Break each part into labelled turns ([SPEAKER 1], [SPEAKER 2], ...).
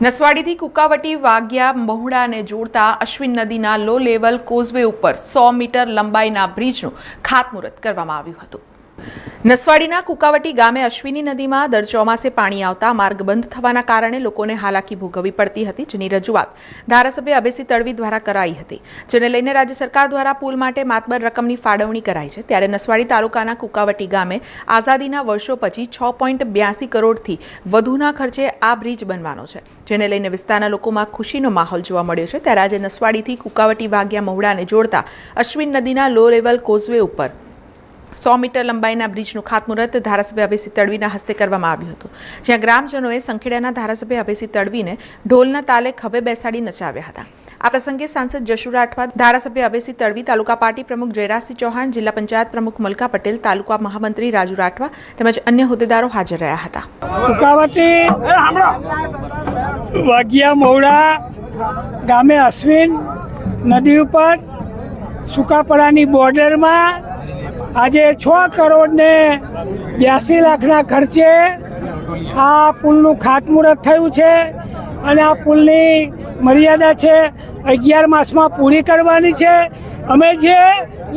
[SPEAKER 1] નસવાડીથી કુકાવટી વાગ્યા મહુડાને જોડતા અશ્વિન નદીના લો લેવલ કોઝવે ઉપર સો મીટર લંબાઈના બ્રિજનું ખાતમુહૂર્ત કરવામાં આવ્યું હતું. નસવાડીના કુકાવટી ગામે અશ્વિની નદીમાં દર ચોમાસે પાણી આવતા માર્ગ બંધ થવાના કારણે લોકોને હાલાકી ભોગવવી પડતી હતી, જેની રજૂઆત ધારાસભ્ય અભેસી તડવી દ્વારા કરાઈ હતી, જેને લઈને રાજ્ય સરકાર દ્વારા પુલ માટે માતબર રકમની ફાળવણી કરાઈ છે. ત્યારે નસવાડી તાલુકાના કુકાવટી ગામે આઝાદીના વર્ષો પછી છ પોઈન્ટ બ્યાસી કરોડથી વધુના ખર્ચે આ બ્રિજ બનવાનો છે, જેને લઈને વિસ્તારના લોકોમાં ખુશીનો માહોલ જોવા મળ્યો છે. ત્યારે આજે નસવાડીથી કુકાવટી વાગ્યા મહુડાને જોડતા અશ્વિન નદીના લો લેવલ કોઝવે ઉપર સો મીટર લંબાઈના બ્રિજનું ખાતમુહૂર્ત ધારાસભ્ય અભયસિંહ તડવીના હસ્તે કરવામાં આવ્યું હતું, જ્યાં ગ્રામજનોએ સંખેડાના ધારાસભ્ય અભયસિંહ તડવીને ઢોલના તાલે ખભે બેસાડી નચાવ્યા હતા. આ પ્રસંગે સાંસદ જશુ રાઠવા, ધારાસભ્ય અભયસિંહ તડવી, તાલુકા પાર્ટી પ્રમુખ જયરાજસિંહ ચૌહાણ, જિલ્લા પંચાયત પ્રમુખ મલકા પટેલ, તાલુકા મહામંત્રી રાજુ રાઠવા તેમજ અન્ય હોદ્દેદારો હાજર રહ્યા હતા.
[SPEAKER 2] કુકાવતી વાઘિયા મૌડા ગામે અશ્વિન, નદી ઉપર સુકાપડાની બોર્ડરમાં આજે છ કરોડ ને બ્યાસી લાખના ખર્ચે આ પુલનું ખાતમુહૂર્ત થયું છે અને આ પુલની મર્યાદા છે અગિયાર માસમાં પૂરી કરવાની છે. અમે જે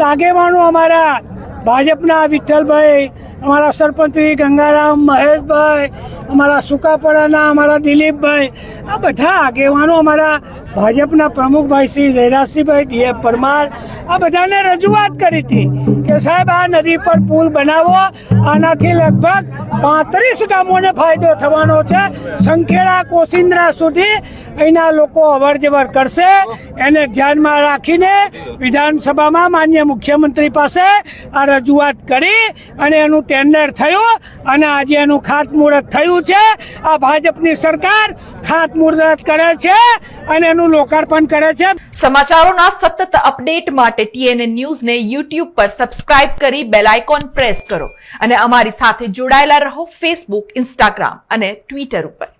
[SPEAKER 2] લાગેવાનું અમારા ભાજપના વિઠ્ઠલભાઈ, અમારા સરપંચશ્રી ગંગારામ મહેશભાઈ, અમારા સુકાપડાના, અમારા દિલીપભાઈ, આ બધા આગેવાનો અમારા ભાજપના પ્રમુખભાઈ શ્રી જયરાજસિંહભાઈ ડીએ પરમાર, આ બધાને રજૂઆત કરી હતી. કે સાહેબ, આ નદી પર પુલ બનાવો. આનાથી લગભગ પાંત્રીસ ગામોને ફાયદો થવાનો છે. સંખેડા કોસિંદ્રા સુધી અહીંના લોકો અવર જવર કરશે. એને ધ્યાનમાં રાખીને વિધાનસભામાં માન્ય મુખ્યમંત્રી પાસે આ રજૂઆત કરી અને એનું ટેન્ડર થયું અને આજે એનું ખાતમુહૂર્ત થયું છે. આ ભાજપની સરકાર ખાતમુહૂર્ત કરે છે અને એનું લોકાર્પણ કરે છે.
[SPEAKER 1] સમાચારોના સતત અપડેટ માટે ટીએનએ ન્યૂઝને યુટ્યુબ પર સબસ્ક્રાઇબ કરી બેલ આઇકોન પ્રેસ કરો અને અમારી સાથે જોડાયેલા રહો ફેસબુક ઇન્સ્ટાગ્રામ અને ટ્વિટર ઉપર.